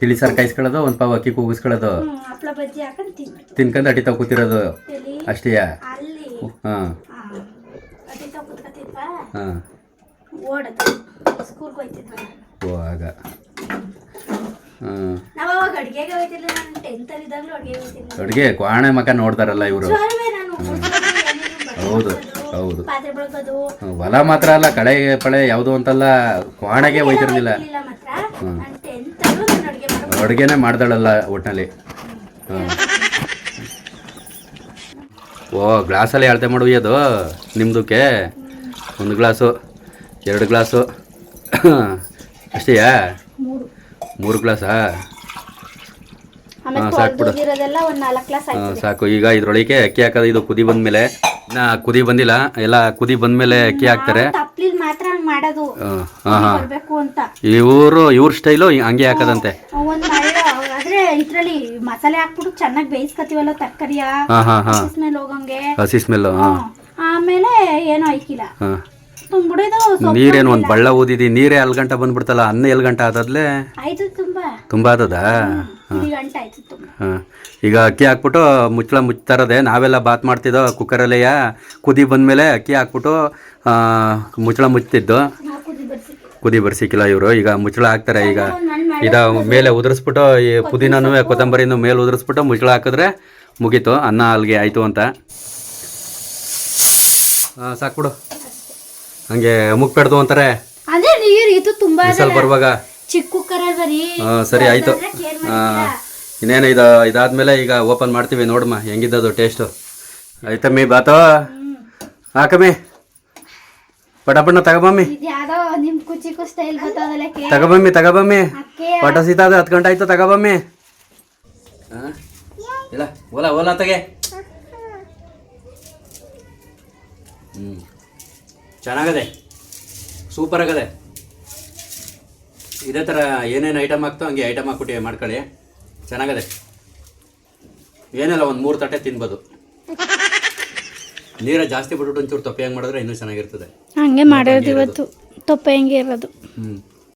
ತಿಳಿ ಸಾರು ಕಾಯಿಸ್ಕೊಳ್ಳೋದು ಒಂದು ಪಾವು ಅಕ್ಕಿ ಕೂಗಿಸ್ಕೊಳ್ಳೋದು? ಹ್ಮ್ ಹಪ್ಳ ಬಜ್ಜಿ ಹಾಕೊಂಡು ತಿನ್ಕೊಂಡು ಅಡಿತಾ ಕೂತಿರೋದು? ಅಷ್ಟೇ ಅಷ್ಟೇಯಾ? ಅಲ್ಲಿ. ಹಾಂ. ಕುತ್ಕತಿದ್ವ ಹಾಂ. ಓಡದು. ಸ್ಕೂಲ್ಗೆ ಹೋಯ್ತಿದ್ವ? ಓ ಆಗ. ಹಾಂ. ನಾವ್ ಅವಾಗ ಅಡ್ಗೆಗೆ ಹೋಯ್ತಿಲ್ಲ ನಾನು ಟೆಂತ್ ಅಲ್ಲಿ ಇದ್ದಾಗಲೂ ಅಡ್ಗೆ ಅಡುಗೆ ಕ್ವಾಣೆ ಮಕ ನೋಡ್ತಾರಲ್ಲ ಇವರು. ನಾನು. ಹೌದು ಹೌದು. ಪಾತ್ರೆ ಹೊಲ ಮಾತ್ರ ಅಲ್ಲ ಕಳೆ ಪಳೆ ಯಾವುದು ಅಂತಲ್ಲ ಕ್ವಾಣಗೆ ಹೋಯ್ತಿರ್ಲಿಲ್ಲ. ಇಲ್ಲ ಮಾತ್ರ. ನಾನು ಅಡ್ಗೆ ಅಡುಗೆನೇ ಮಾಡ್ದಳಲ್ಲ ಒಟ್ಟಿನಲ್ಲಿ ಹಾಂ ಓ ಗ್ಲಾಸಲ್ಲಿ ಅಳತೆ ಮಾಡುವುದು ನಿಮ್ದಕ್ಕೆ. ಒಂದು ಗ್ಲಾಸು ಎರಡು ಗ್ಲಾಸು. ಅಷ್ಟೇಯಾ ಮೂರು. ಮೂರು ಗ್ಲಾಸಾ? ಸಾಕ್ ಸಾಕು. ಈಗ ಇದ್ರೊಳಗೆ ಅಕ್ಕಿ ಹಾಕೋದು ಇದು ಕುದಿ ಬಂದ್ಮೇಲೆ. ಕುದಿ ಬಂದಿಲ್ಲ ಎಲ್ಲ ಕುದಿ ಬಂದ್ಮೇಲೆ ಅಕ್ಕಿ ಹಾಕ್ತಾರೆ. ಇವರು ಇವ್ರ ಸ್ಟೈಲು ಹಂಗೆ ಹಾಕದಂತೆ. ಇದ್ರಲ್ಲಿ ಮಸಾಲೆ ಹಾಕ್ಬಿಟ್ಟು ಚೆನ್ನಾಗಿ ಬೇಯಿಸ್ಕೊತೀವಲ್ಲ ತರಕಾರಿಯ? ಹಸಿ ಸ್ಮೆಲ್ ಹೋಗಂಗೆ. ಹಸಿ ಸ್ಮೆಲ್ ಆಮೇಲೆ ಏನೋ ಐಕಿಲ್ಲ ಹಾಂ. ತುಂಬಿಡಿದು ನೀರೇನು ಒಂದು ಬಳ್ಳ ಊದಿದಿ ನೀರೇ ಎಲ್ ಗಂಟ ಬಂದ್ಬಿಡ್ತಲ್ಲ ಅನ್ನ ಎಲ್ ಗಂಟ ಆದದ್ಲೆ? ಆಯ್ತು ತುಂಬಾ. ತುಂಬ ಆದದಾ? ಇದು ಗಂಟೆ ಆಯ್ತು ತುಂಬಾ. ಹಾಂ. ಈಗ ಅಕ್ಕಿ ಹಾಕ್ಬಿಟ್ಟು ಮುಚ್ಚಳ ಮುಚ್ತಾರದೆ ನಾವೆಲ್ಲ ಬಾತ್ ಮಾಡ್ತಿದ್ದೋ ಕುಕ್ಕರಲ್ಲೆಯ ಕುದಿ ಬಂದಮೇಲೆ ಅಕ್ಕಿ ಹಾಕ್ಬಿಟ್ಟು ಆ, ಮುಚ್ಚಳ ಮುಚ್ತಿದ್ದು. ನಾವು ಕುದಿ ಬರ್ಸಿ ಕುದಿ ಬರ್ಸಿಕ್ಕಿಲ್ಲ ಇವರು. ಈಗ ಮುಚ್ಚಳ ಹಾಕ್ತಾರೆ. ಈಗ ಇದ ಮೇಲೆ ಉದುರಿಸ್ಬಿಟ್ಟು ಈ ಪುದೀನನೂ ಕೊತ್ತಂಬರಿನೂ ಮೇಲೆ ಉದುರಿಸ್ಬಿಟ್ಟು ಮುಚ್ಚಳ ಹಾಕಿದ್ರೆ ಮುಗೀತು. ಅನ್ನ ಅಲ್ಲಿಗೆ ಆಯಿತು ಅಂತ. ಹಾಂ ಸಾಕ್ಬಿಡು. ಹಂಗೆ ಮುಗ್ಪೆಡ್ದು ಅಂತಾರೆ. ಅದೇ ನೀರು ಇದು ತುಂಬಾ ಬಿಸಲ್ ಬರುವಾಗ. ಚಿಕ್ಕ ಕುಕ್ಕರ್ ಬರೀ ಹಾಂ ಸರಿ ಆಯಿತು. ಇನ್ನೇನು ಇದು ಇದಾದ್ಮೇಲೆ ಈಗ ಓಪನ್ ಮಾಡ್ತೀವಿ ನೋಡಮ್ಮ ಹೆಂಗಿದ್ದದು ಟೇಸ್ಟು ಆಯ್ತಮ್ಮಿ ಬಾತೋ? ಹಾಕಮ್ಮಿ ಪಟಪಣ್ಣ ತಗೊಬಮ್ಮಿ. ತಗಬಮ್ಮಿ ತಗೊಬಮ್ಮಿ. ಪಟ ಸೀತಾದ ಹತ್ತು ಗಂಟೆ ಆಯ್ತು ತಗಬಮ್ಮಿ. ಹಾಂ? ಇಲ್ಲ ಓಲಾ ಓಲಾ ತಗೆ. ಹ್ಞೂ ಚೆನ್ನಾಗದೆ? ಸೂಪರ್ ಆಗದೆ? ಇದೇ ಥರ ಏನೇನು ಐಟಮ್ ಹಾಕ್ತೋ ಹಂಗೆ ಐಟಮ್ ಹಾಕ್ಬಿಟ್ಟು ಮಾಡ್ಕೊಳ್ಳಿ. ಚೆನ್ನಾಗದೆ? ಏನೆಲ್ಲ ಒಂದು ಮೂರು ತಟ್ಟೆ ತಿನ್ಬೋದು? ನೀರ ಜಾಸ್ತಿ ಬಿಟ್ಬಿಟ್ಟು ಒಂಚೂರು ತೊಪ್ಪೆ ಹೆಂಗೆ ಮಾಡಿದ್ರೆ ಇನ್ನೂ ಚೆನ್ನಾಗಿರ್ತದೆ. ಹಂಗೆ ಮಾಡೋದು ಇವತ್ತು. ತೊಪ್ಪೆ ಹೆಂಗೆ ಇರೋದು. ಹ್ಞೂ